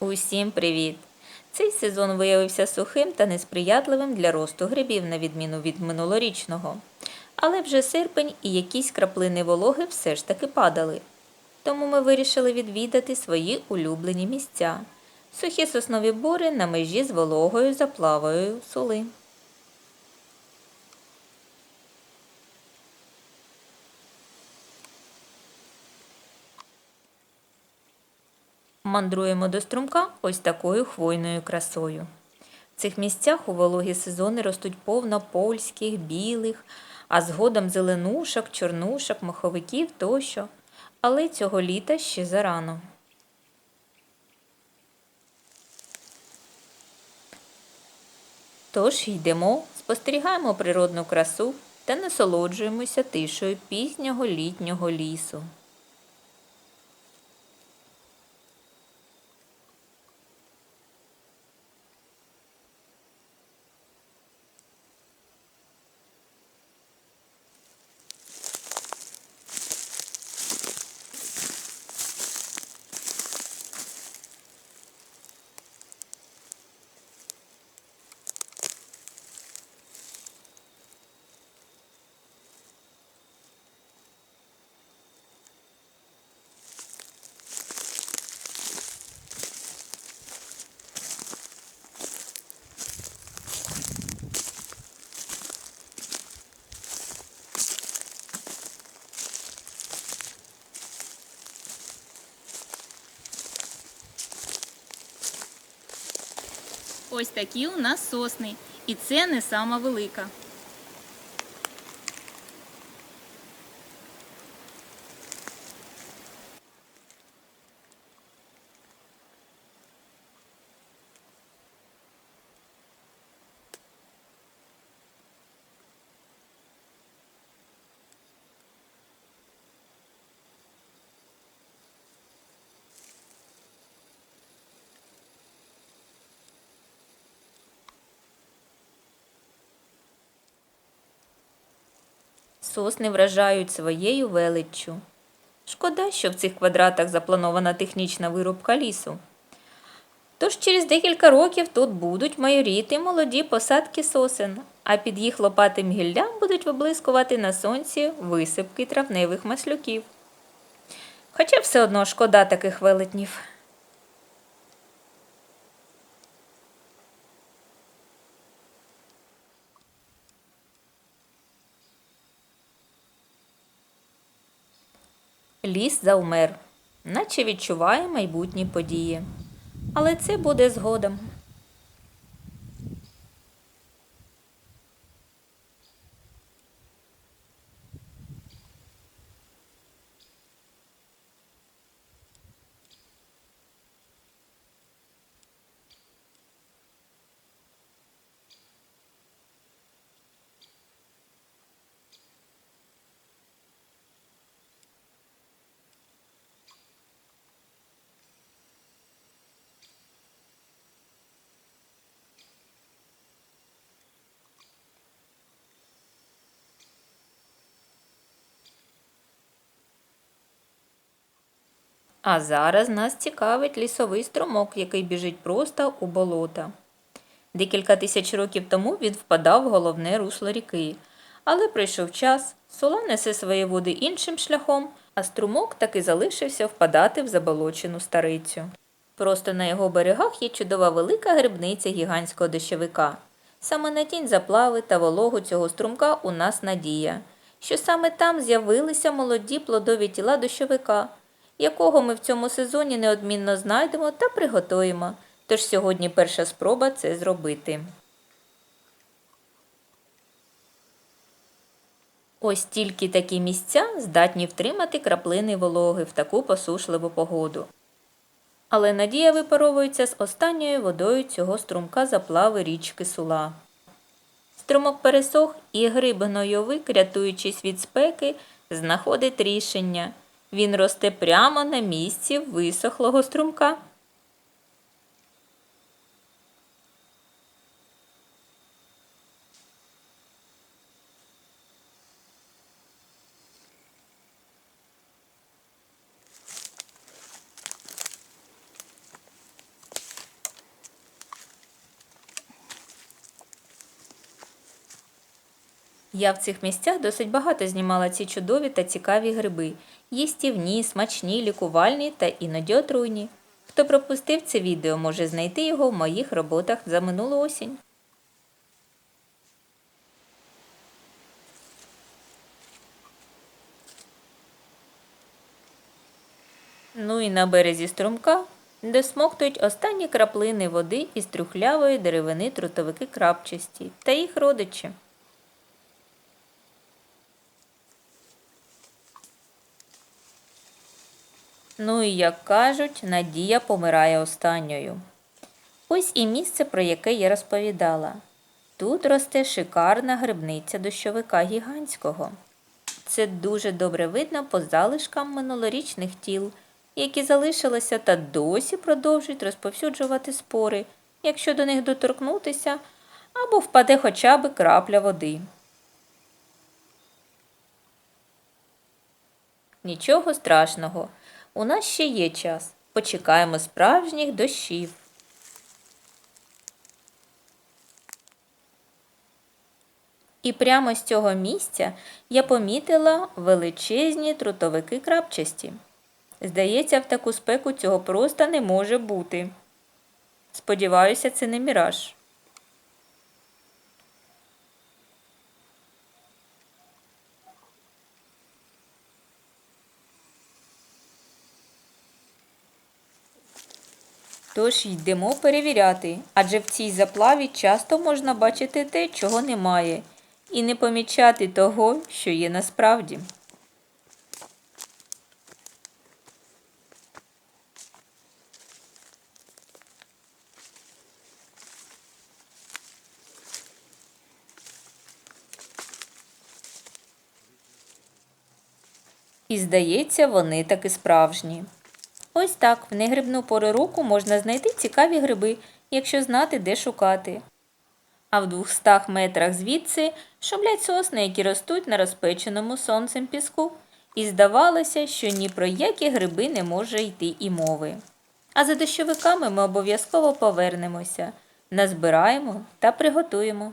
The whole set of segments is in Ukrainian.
Усім привіт! Цей сезон виявився сухим та несприятливим для росту грибів, на відміну від минулорічного. Але вже серпень і якісь краплини вологи все ж таки падали. Тому ми вирішили відвідати свої улюблені місця. Сухі соснові бори на межі з вологою заплавою сули. Мандруємо до струмка ось такою хвойною красою. В цих місцях у вологі сезони ростуть повно польських, білих, а згодом зеленушок, чорнушок, моховиків тощо. Але цього літа ще зарано. Тож йдемо, спостерігаємо природну красу та насолоджуємося тишою пізнього літнього лісу. Ось такі у нас сосни. І це не сама велика. Сосни вражають своєю величчю. Шкода, що в цих квадратах запланована технічна вирубка лісу. Тож через декілька років тут будуть майоріти молоді посадки сосен, а під їх лопатим гіллям будуть виблискувати на сонці висипки травневих маслюків. Хоча все одно шкода таких велетнів. Ліс завмер, наче відчуває майбутні події. Але це буде згодом. А зараз нас цікавить лісовий струмок, який біжить просто у болота. Декілька тисяч років тому він впадав в головне русло ріки, але пройшов час, сола несе свої води іншим шляхом, а струмок таки залишився впадати в заболочену старицю. Просто на його берегах є чудова велика грибниця гігантського дощовика. Саме на тінь заплави та вологу цього струмка у нас надія, що саме там з'явилися молоді плодові тіла дощовика, якого ми в цьому сезоні неодмінно знайдемо та приготуємо. Тож сьогодні перша спроба це зробити. Ось тільки такі місця здатні втримати краплини вологи в таку посушливу погоду. Але надія випаровується з останньою водою цього струмка заплави річки Сула. Струмок пересох і гриб гнойовик, рятуючись від спеки, знаходить рішення. Він росте прямо на місці висохлого струмка. Я в цих місцях досить багато знімала ці чудові та цікаві гриби, Їстівні, смачні, лікувальні та іноді отруйні. Хто пропустив це відео, може знайти його в моїх роботах за минулу осінь. Ну і на березі струмка, де смоктують останні краплини води із трюхлявої деревини трутовики крапчасті та їх родичі. Ну і як кажуть, надія помирає останньою. Ось і місце, про яке я розповідала. Тут росте шикарна грибниця дощовика гігантського. Це дуже добре видно по залишкам минулорічних тіл, які залишилися та досі продовжують розповсюджувати спори, якщо до них доторкнутися, або впаде хоча б крапля води. Нічого страшного. У нас ще є час. Почекаємо справжніх дощів. І прямо з цього місця я помітила величезні трутовики крапчасті. Здається, в таку спеку цього просто не може бути. Сподіваюся, це не міраж. Тож йдемо перевіряти, адже в цій заплаві часто можна бачити те, чого немає, і не помічати того, що є насправді. І здається, вони таки справжні. Ось так, в негрибну пору року можна знайти цікаві гриби, якщо знати, де шукати. А в 200 метрах звідси шумлять сосни, які ростуть на розпеченому сонцем піску, і здавалося, що ні про які гриби не може йти і мови. А за дощовиками ми обов'язково повернемося, назбираємо та приготуємо.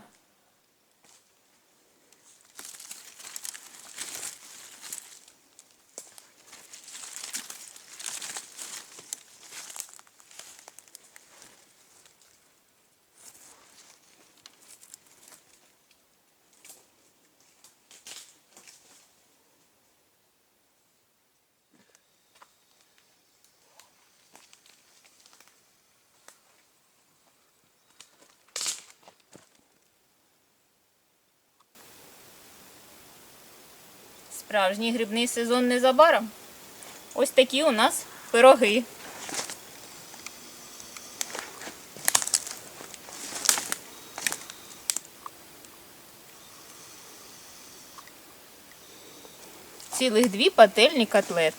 Справжній грибний сезон незабаром. Ось такі у нас пироги. Цілих дві пательні котлет.